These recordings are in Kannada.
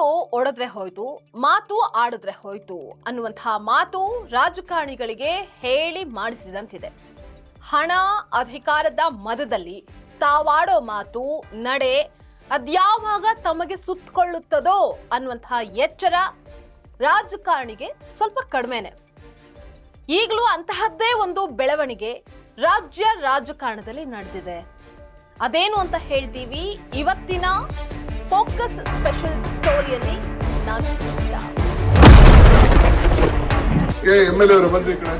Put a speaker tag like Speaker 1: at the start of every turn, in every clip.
Speaker 1: ಮಾತು ಒಡೆದ್ರೆ ಹೋಯ್ತು, ಮಾತು ಆಡಿದ್ರೆ ಹೋಯ್ತು ಅನ್ನುವಂತಹ ಮಾತು ರಾಜಕಾರಣಿಗಳಿಗೆ ಹೇಳಿ ಮಾಡಿಸಿದಂತಿದೆ. ಹಣ ಅಧಿಕಾರದ ಮದದಲ್ಲಿ ತಾವಾಡೋ ಮಾತು ನಡೆ ಅದ್ಯಾವಾಗ ತಮಗೆ ಸುತ್ತಕೊಳ್ಳುತ್ತದೋ ಅನ್ನುವಂತಹ ಎಚ್ಚರ ರಾಜಕಾರಣಿಗೆ ಸ್ವಲ್ಪ ಕಡಿಮೆನೆ. ಈಗಲೂ ಅಂತಹದ್ದೇ ಒಂದು ಬೆಳವಣಿಗೆ ರಾಜ್ಯ ರಾಜಕಾರಣದಲ್ಲಿ ನಡೆದಿದೆ. ಅದೇನು ಅಂತ ಹೇಳ್ತೀವಿ? ಇವತ್ತಿನ ಫೋಕಸ್ ಸ್ಪೆಷಲ್ ಸ್ಟೋರಿಯಲ್ಲಿ ನಾನು ಸುಚಿತಾ.
Speaker 2: ಏ ಎಂ ಎಲ್ ಎ ಅವರು ಬಂದ್ರಿ ಈ ಕಡೆ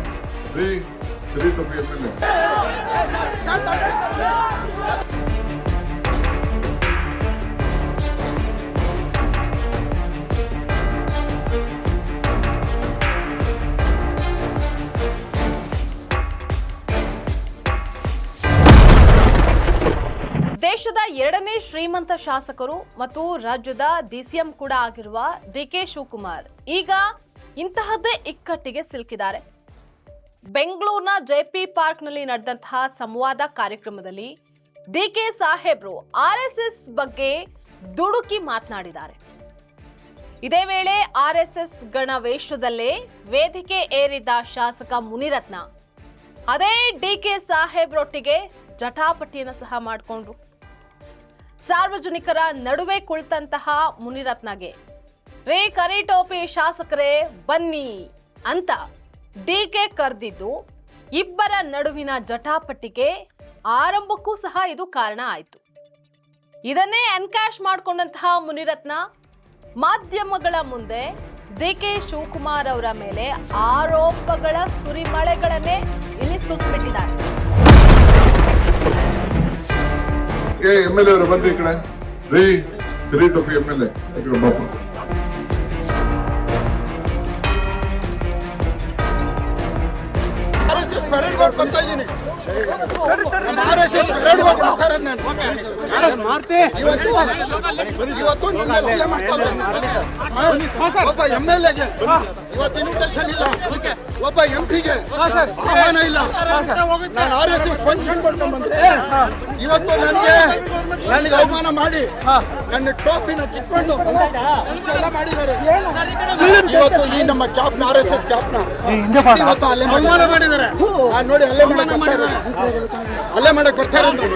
Speaker 2: ರೀ ಸರಿ ತಪ್ಪಿ ಎಂ ಎಲ್ ಎ
Speaker 1: ದೇಶದ ಎರಡನೇ ಶ್ರೀಮಂತ ಶಾಸಕರು ಮತ್ತು ರಾಜ್ಯದ ಡಿಸಿಎಂ ಕೂಡ ಆಗಿರುವ ಡಿ ಕೆ ಶಿವಕುಮಾರ್ ಈಗ ಇಂತಹದ್ದೇ ಇಕ್ಕಟ್ಟಿಗೆ ಸಿಲುಕಿದ್ದಾರೆ. ಬೆಂಗಳೂರಿನ ಜೆಪಿ ಪಾರ್ಕ್ನಲ್ಲಿ ನಡೆದಂತಹ ಸಂವಾದ ಕಾರ್ಯಕ್ರಮದಲ್ಲಿ ಡಿ ಕೆ ಸಾಹೇಬ್ರು ಆರ್ ಎಸ್ ಎಸ್ ಬಗ್ಗೆ ದುಡುಕಿ ಮಾತನಾಡಿದ್ದಾರೆ. ಇದೇ ವೇಳೆ ಆರ್ ಎಸ್ ಎಸ್ ಗಣ ವೇಷದಲ್ಲೇ ವೇದಿಕೆ ಏರಿದ್ದ ಶಾಸಕ ಮುನಿರತ್ನ ಅದೇ ಡಿ ಕೆ ಸಾಹೇಬ್ರೊಟ್ಟಿಗೆ ಜಟಾಪಟಿಯನ್ನು ಸಹ ಮಾಡಿಕೊಂಡ್ರು. ಸಾರ್ವಜನಿಕರ ನಡುವೆ ಕುಳಿತಂತಹ ಮುನಿರತ್ನಗೆ, ರೇ ಕರಿಟೋಪಿ ಶಾಸಕರೇ, ಬನ್ನಿ ಅಂತ ಡಿಕೆ ಕರೆದಿದ್ದು, ಇಬ್ಬರ ನಡುವಿನ ಜಟಾಪಟಿಗೆ ಆರಂಭಕ್ಕೂ ಸಹ ಇದು ಕಾರಣ ಆಯಿತು. ಇದನ್ನೇ ಎನ್ಕ್ಯಾಶ್ ಮಾಡಿಕೊಂಡಂತಹ ಮುನಿರತ್ನ ಮಾಧ್ಯಮಗಳ ಮುಂದೆ ಡಿ ಕೆ ಶಿವಕುಮಾರ್ ಅವರ ಮೇಲೆ ಆರೋಪಗಳ ಸುರಿಮಳೆಗಳನ್ನೇ ಇಲ್ಲಿ ಸುರಿಸ್ಬಿಟ್ಟಿದ್ದಾರೆ.
Speaker 2: ಎಂ ಎಲ್ ಎ ಅವರು ಬಂದ್ರಿ ಈ ಕಡೆ ರೀ ಸರಿ ತಪ್ಪಿ ಎಂ ಎಲ್ ಎ ಈ ಕಡೆ ಬಾಪು
Speaker 3: ಹೊಟ್ಟು ಬರ್ತಾ ಇದ್ದೀನಿ. ಆರ್ ಎಸ್ ಎಸ್ ಎರಡು ಬರ್ತಾ ಇರೋದು ನಾನು. ಇವತ್ತು ಇವತ್ತು ನನ್ನ ಹಲ್ಲೆ ಮಾಡ್ತಾ ಇದ್ದಾರೆ. ಒಬ್ಬ ಎಂ ಎಲ್ ಎಗೆ ಇವತ್ತು ಇನ್ವಿಟೇಷನ್ ಇಲ್ಲ. ಒಬ್ಬ ಎಂ ಪಿಗೆ ಆಹ್ವಾನ ಇಲ್ಲ. ನಾನು ಆರ್ ಎಸ್ ಎಸ್ ಫಂಕ್ಷನ್ ಮಾಡ್ಕೊಂಡು ಬಂದೆ. ಇವತ್ತು ನನಗೆ ನನಗೆ ಅವಮಾನ ಮಾಡಿ ನನ್ನ ಟೋಪಿನ ಕಿತ್ಕೊಂಡು ಇಷ್ಟೆಲ್ಲ ಮಾಡಿದ್ದಾರೆ. ಇವತ್ತು ಈ ನಮ್ಮ ಕ್ಯಾಪ್ನ ಆರ್ ಎಸ್ ಎಸ್ ಕ್ಯಾಪ್ನ ಇವತ್ತು ಅಲ್ಲೇ ಮಾಡಿದ್ದಾರೆ. ಆ, ನೋಡಿ ಅಲ್ಲೇ ಮಾಡಕ್ ಬರ್ತಾ ಇದ್ದಾರೆ ಅಲ್ಲೇ ಮಾಡಕ್ ಬರ್ತಾ ಇರೋದು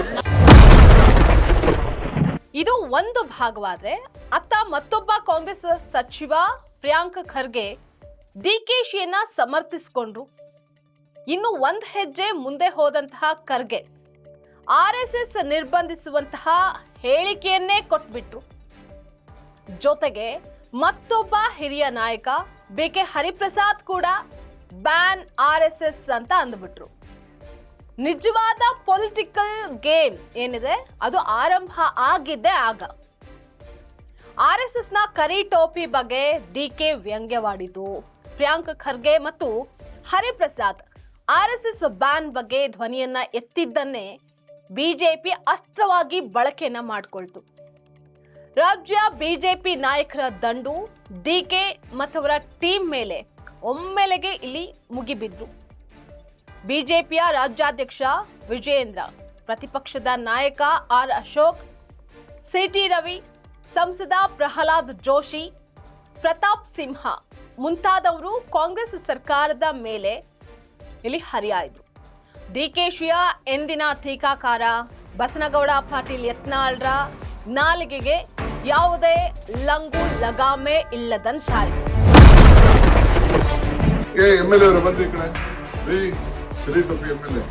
Speaker 1: ಇದು ಒಂದು ಭಾಗವಾದ್ರೆ ಅತ್ತ ಮತ್ತೊಬ್ಬ ಕಾಂಗ್ರೆಸ್ ಸಚಿವ ಪ್ರಿಯಾಂಕ್ ಖರ್ಗೆ ಡಿಕೆಶಿಯನ್ನ ಸಮರ್ಥಿಸಿಕೊಂಡ್ರು. ಇನ್ನು ಒಂದ್ ಹೆಜ್ಜೆ ಮುಂದೆ ಹೋದಂತಹ ಖರ್ಗೆ ಆರ್ ಎಸ್ ಎಸ್ ನಿರ್ಬಂಧಿಸುವಂತಹ ಹೇಳಿಕೆಯನ್ನೇ ಕೊಟ್ಬಿಟ್ರು. ಜೊತೆಗೆ ಮತ್ತೊಬ್ಬ ಹಿರಿಯ ನಾಯಕ ಬಿ ಕೆ ಹರಿಪ್ರಸಾದ್ ಕೂಡ ಬ್ಯಾನ್ ಆರ್ ಎಸ್ ಎಸ್ ಅಂತ ಅಂದ್ಬಿಟ್ರು. ನಿಜವಾದ ಪೊಲಿಟಿಕಲ್ ಗೇಮ್ ಏನಿದೆ? ಅದು ಆರಂಭ ಆಗಿದೆ ಆಗ. ಆರ್ ಎಸ್ ಎಸ್ನ ಕರಿ ಟೋಪಿ ಬಗ್ಗೆ ಡಿ ಕೆ ವ್ಯಂಗ್ಯವಾಡಿತು ಪ್ರಿಯಾಂಕ್ ಖರ್ಗೆ ಮತ್ತು Hariprasad R S S ban ಬಗ್ಗೆ ಧ್ವನಿಯನ್ನ ಎತ್ತಿದ್ದನ್ನೇ ಬಿಜೆಪಿ ಅಸ್ತ್ರವಾಗಿ ಬಳಕೆಯನ್ನ ಮಾಡಿಕೊಳ್ತು. ರಾಜ್ಯ ಬಿಜೆಪಿ ನಾಯಕರ ದಂಡು ಡಿ ಕೆ ಮತ್ತವರ ಟೀಮ್ ಮೇಲೆ ಒಮ್ಮೆಲೆಗೆ ಇಲ್ಲಿ ಮುಗಿಬಿದ್ರು ಬಿಜೆಪಿಯ ರಾಜ್ಯಾಧ್ಯಕ್ಷ ವಿಜಯೇಂದ್ರ, ಪ್ರತಿಪಕ್ಷದ ನಾಯಕ ಆರ್ ಅಶೋಕ್, ಸಿಟಿ ರವಿ, ಸಂಸದ ಪ್ರಹ್ಲಾದ್ ಜೋಶಿ, ಪ್ರತಾಪ್ ಸಿಂಹ ಮುಂತಾದವರು ಕಾಂಗ್ರೆಸ್ ಸರ್ಕಾರದ ಮೇಲೆ ಇಲ್ಲಿ ಹರಿಯಾಯಿತು. ಡಿಕೆಶಿಯ ಎಂದಿನ ಟೀಕಾಕಾರ ಬಸನಗೌಡ ಪಾಟೀಲ್ ಯತ್ನಾಳ್ರ ನಾಲಿಗೆಗೆ ಯಾವುದೇ ಲಂಗು ಲಗಾಮೆ ಇಲ್ಲದಂತಾಯಿತು.
Speaker 2: ಎಂ ಎಲ್ ಎ ಅವರು ಬಂದ್ರಿ ಕಡೆ. ರೀ ಎಂ ಎಲ್ ಎ.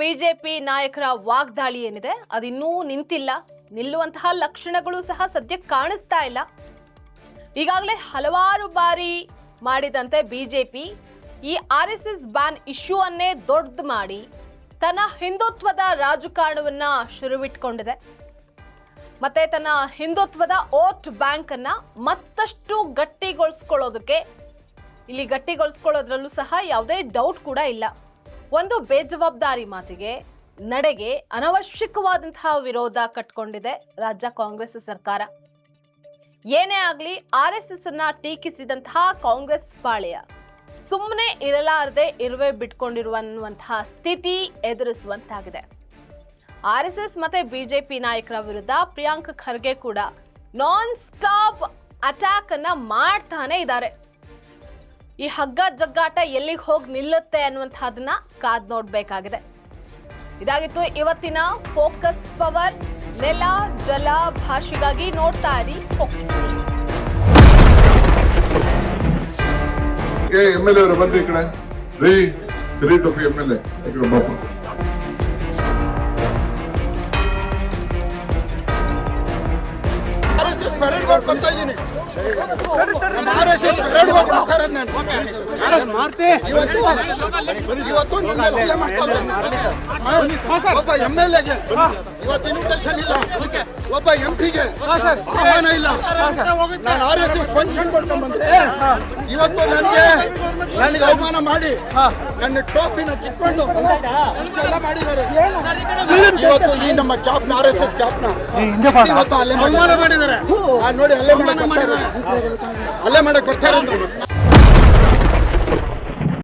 Speaker 1: ಬಿಜೆಪಿ ನಾಯಕರ ವಾಗ್ದಾಳಿ ಏನಿದೆ? ಅದಿನ್ನೂ ನಿಂತಿಲ್ಲ. ನಿಲ್ಲುವಂತಹ ಲಕ್ಷಣಗಳು ಸಹ ಸದ್ಯ ಕಾಣಿಸ್ತಾ ಇಲ್ಲ. ಈಗಾಗಲೇ ಹಲವಾರು ಬಾರಿ ಮಾಡಿದಂತೆ ಬಿಜೆಪಿ ಈ R S S ban issue ಅನ್ನೇ ದೊಡ್ಡದು ಮಾಡಿ ತನ್ನ ಹಿಂದುತ್ವದ ರಾಜಕಾರಣವನ್ನ ಶುರುವಿಟ್ಕೊಂಡಿದೆ. ಮತ್ತೆ ತನ್ನ ಹಿಂದುತ್ವದ ಓಟ್ ಬ್ಯಾಂಕ್ ಅನ್ನ ಮತ್ತಷ್ಟು ಗಟ್ಟಿಗೊಳಿಸ್ಕೊಳ್ಳೋದಕ್ಕೆ, ಇಲ್ಲಿ ಗಟ್ಟಿಗೊಳಿಸ್ಕೊಳ್ಳೋದ್ರಲ್ಲೂ ಸಹ ಯಾವುದೇ ಡೌಟ್ ಕೂಡ ಇಲ್ಲ. ಒಂದು ಬೇಜವಾಬ್ದಾರಿ ಮಾತಿಗೆ ನಡೆಗೆ ಅನವಶ್ಯಕವಾದಂತಹ ವಿರೋಧ ಕಟ್ಕೊಂಡಿದೆ ರಾಜ್ಯ ಕಾಂಗ್ರೆಸ್ ಸರ್ಕಾರ. ಏನೇ ಆಗಲಿ ಆರ್ ಎಸ್ ಎಸ್ ಅನ್ನ ಟೀಕಿಸಿದಂತಹ ಕಾಂಗ್ರೆಸ್ ಪಾಳೆಯ ಸುಮ್ಮನೆ ಇರಲಾರದೆ ಇರುವೆ ಬಿಟ್ಕೊಂಡಿರುವಂತಹ ಸ್ಥಿತಿ ಎದುರಿಸುವಂತಾಗಿದೆ. ಆರ್ ಎಸ್ ಎಸ್ ಮತ್ತೆ ಬಿಜೆಪಿ ನಾಯಕರ ವಿರುದ್ಧ ಪ್ರಿಯಾಂಕ್ ಖರ್ಗೆ ಕೂಡ ನಾನ್ ಸ್ಟಾಪ್ ಅಟ್ಯಾಕ್ ಅನ್ನ ಮಾಡ್ತಾನೆ ಇದ್ದಾರೆ. ಈ ಹಗ್ಗ ಜಗ್ಗಾಟ ಎಲ್ಲಿಗೆ ಹೋಗಿ ನಿಲ್ಲುತ್ತೆ ಅನ್ನುವಂತಹದನ್ನ ಕಾದ್ ನೋಡ್ಬೇಕಾಗಿದೆ. ಇದಾಗಿತ್ತು ಇವತ್ತಿನ ಫೋಕಸ್ ಪವರ್. ನೆಲ ಜಲ ಭಾಷೆಗಾಗಿ ನೋಡ್ತಾ ಇರಿ ಫೋಕಸ್.
Speaker 2: ಎಂ ಎಲ್ ಎ ಅವರು ಬಂದ್ರಿ ಈ ಕಡೆ. ರೀ M L A.
Speaker 3: Parade ground ಬರ್ತಾ ಇದ್ದೀನಿ ಆರ್ ಎಸ್ ಎಸ್ ಪೆರೇಡ್ ಹೋಗ್ತಾ ಇರೋದು ನಾನು ಇವತ್ತು ಇವತ್ತು ನನ್ನ ಮಾಡ್ತಾರೆ ಒಬ್ಬ ಎಂ ಎಲ್ ಎಗೆ. ಇವತ್ತು ಇನ್ವಿಟೇಷನ್ ಇಲ್ಲ. ಒಬ್ಬ ಎಂ ಪಿಗೆ ಆಹ್ವಾನ ಇಲ್ಲ. ನಾನು ಆರ್ ಎಸ್ ಎಸ್ ಫಂಕ್ಷನ್ ಮಾಡ್ಕೊಂಡ್ ಬಂದೆ ಇವತ್ತು ನನಗೆ ನನಗೆ ಅವಮಾನ ಮಾಡಿ ನನ್ನ ಟೋಪಿನ ಕಿತ್ಕೊಂಡು ಇಷ್ಟೆಲ್ಲ ಮಾಡಿದ್ದಾರೆ. ಇವತ್ತು ಈ ನಮ್ಮ ಕ್ಯಾಪ್ನ ಆರ್ ಎಸ್ ಎಸ್ ಕ್ಯಾಪ್ನ ಇವತ್ತು ಅಲ್ಲೇ ಮಾಡಿದ್ದಾರೆ. ನೋಡಿ ಅಲ್ಲೇ ಮಾಡಕ್ ಅಲ್ಲೇ ಮಾಡಕ್ ಬರ್ತಾರೆ